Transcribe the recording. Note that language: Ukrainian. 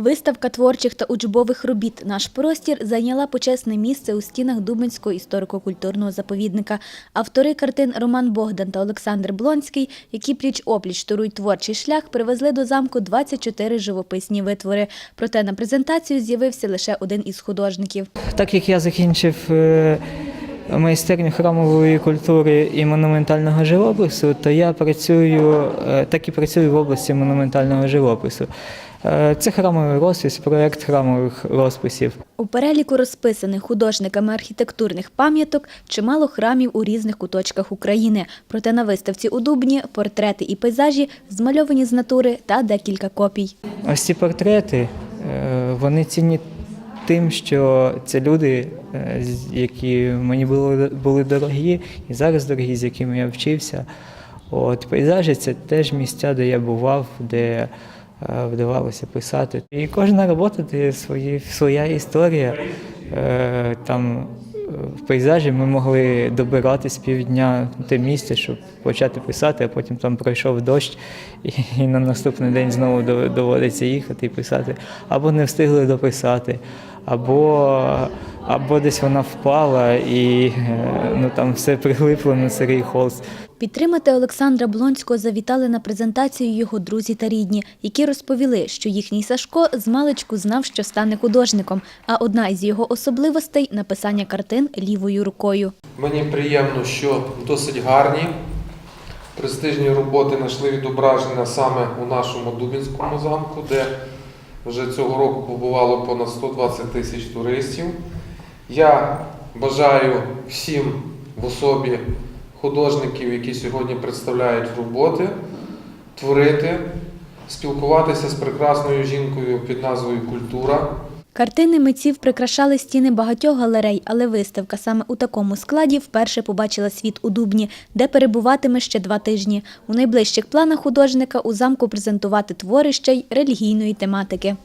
Виставка творчих та учбових робіт «Наш простір» зайняла почесне місце у стінах Дубинського історико-культурного заповідника. Автори картин Роман Богдан та Олександр Блонський, які пліч-опліч турують творчий шлях, привезли до замку 24 живописні витвори. Проте на презентацію з'явився лише один із художників. Так як я закінчив е, майстерню храмової культури і монументального живопису, то я працюю, е, так і працюю в області монументального живопису. Е, Це храмовий розпис, проєкт храмових розписів. У переліку розписаних художниками архітектурних пам'яток чимало храмів у різних куточках України. Проте на виставці у Дубні портрети і пейзажі змальовані з натури та декілька копій. Ось ці портрети, е, вони цінні тим, що це люди, е, які мені були, були дорогі, і зараз дорогі, з якими я вчився. От пейзажі це теж місця, де я бував, де вдавалося писати. І кожна робота це свої, своя історія. Е, Там е, в пейзажі ми могли добиратись півдня в те місце, щоб почати писати, а потім там пройшов дощ, і на наступний день знову доводиться їхати і писати. Або не встигли дописати, або, або десь вона впала і е, ну, там все прилипло на сирий холст. Підтримати Олександра Блонського завітали на презентацію його друзі та рідні, які розповіли, що їхній Сашко з маличку знав, що стане художником, а одна із його особливостей – написання картин лівою рукою. Мені приємно, що досить гарні, престижні роботи знайшли відображення саме у нашому Дубінському замку, де вже цього року побувало понад 120 тисяч туристів. Я бажаю всім в особі художників, які сьогодні представляють роботи, творити, спілкуватися з прекрасною жінкою під назвою Культура. Картини митців прикрашали стіни багатьох галерей, але виставка саме у такому складі вперше побачила світ у Дубні, де перебуватиме ще два тижні. У найближчих планах художника у замку презентувати твори ще й релігійної тематики.